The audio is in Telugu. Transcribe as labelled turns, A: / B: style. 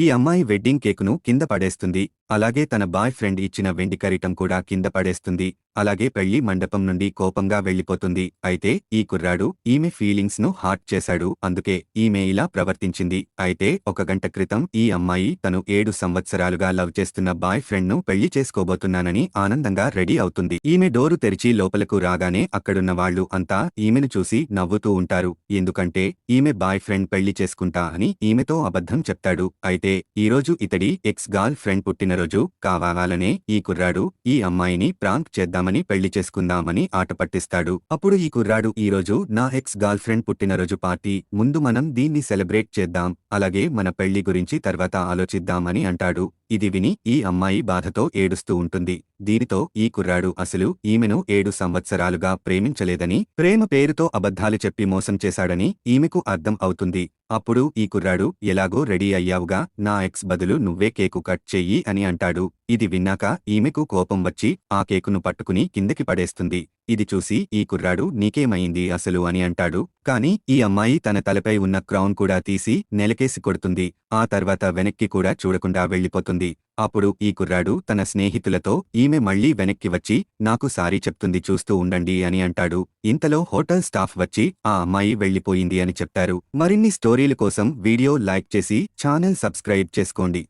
A: ఈ అమ్మాయి వెడ్డింగ్ కేకును కింద పడేస్తుంది. అలాగే తన బాయ్ ఫ్రెండ్ ఇచ్చిన వెండి కరీటం కూడా కింద పడేస్తుంది. అలాగే పెళ్ళి మండపం నుండి కోపంగా వెళ్ళిపోతుంది అయితే ఈ కుర్రాడు ఈమె ఫీలింగ్స్ను హార్ట్ చేశాడు. అందుకే ఈమె ఇలా ప్రవర్తించింది. అయితే ఒక గంట క్రితం ఈ అమ్మాయి తను ఏడు సంవత్సరాలుగా లవ్ చేస్తున్న బాయ్ ఫ్రెండ్ను పెళ్ళి చేసుకోబోతున్నానని ఆనందంగా రెడీ అవుతుంది. ఈమె డోరు తెరిచి లోపలకు రాగానే అక్కడున్న వాళ్ళు అంతా ఈమెను చూసి నవ్వుతూ ఉంటారు. ఎందుకంటే ఈమె బాయ్ ఫ్రెండ్ పెళ్ళి చేసుకుంటా అని ఈమెతో అబద్ధం చెప్తాడు. అయితే ఈరోజు ఇతడి ఎక్స్ గర్ల్ ఫ్రెండ్ పుట్టిన పుట్టినరోజు కావాలనే ఈ కుర్రాడు ఈ అమ్మాయిని ప్రాంక్ చేద్దామని పెళ్ళి చేసుకుందామని ఆట పట్టిస్తాడు. అప్పుడు ఈ కుర్రాడు ఈరోజు నా ఎక్స్ గర్ల్ ఫ్రెండ్ పుట్టినరోజు పార్టీ ముందు మనం దీన్ని సెలబ్రేట్ చేద్దాం అలాగే మన పెళ్ళి గురించి తర్వాత ఆలోచిద్దామని అంటాడు. ఇది విని ఈ అమ్మాయి బాధతో ఏడుస్తూ ఉంటుంది. దీనితో ఈ కుర్రాడు అసలు ఈమెను ఏడు సంవత్సరాలుగా ప్రేమించలేదని ప్రేమ పేరుతో అబద్ధాలు చెప్పి మోసం చేశాడని ఈమెకు అర్థం అవుతుంది. అప్పుడు ఈ కుర్రాడు ఎలాగో రెడీ అయ్యావుగా నా ఎక్స్ బదులు నువ్వే కేకు కట్ చెయ్యి అని అంటాడు. ఇది విన్నాక ఈమెకు కోపం వచ్చి ఆ కేకును పట్టుకుని కిందకి పడేస్తుంది. ఇది చూసి ఈ కుర్రాడు నీకేమైంది అసలు అని అంటాడు. కాని ఈ అమ్మాయి తన తలపై ఉన్న క్రౌన్ కూడా తీసి నెలకేసి కొడుతుంది. ఆ తర్వాత వెనక్కి కూడా చూడకుండా వెళ్ళిపోతుంది అప్పుడు ఈ కుర్రాడు తన స్నేహితులతో ఈమె మళ్ళీ వెనక్కి వచ్చి నాకు సారీ చెప్తుంది చూస్తూ ఉండండి అని అంటాడు. ఇంతలో హోటల్ స్టాఫ్ వచ్చి ఆ అమ్మాయి వెళ్ళిపోయింది అని చెప్తారు. మరిన్ని స్టోరీల కోసం వీడియో లైక్ చేసి ఛానల్ సబ్స్క్రైబ్ చేసుకోండి.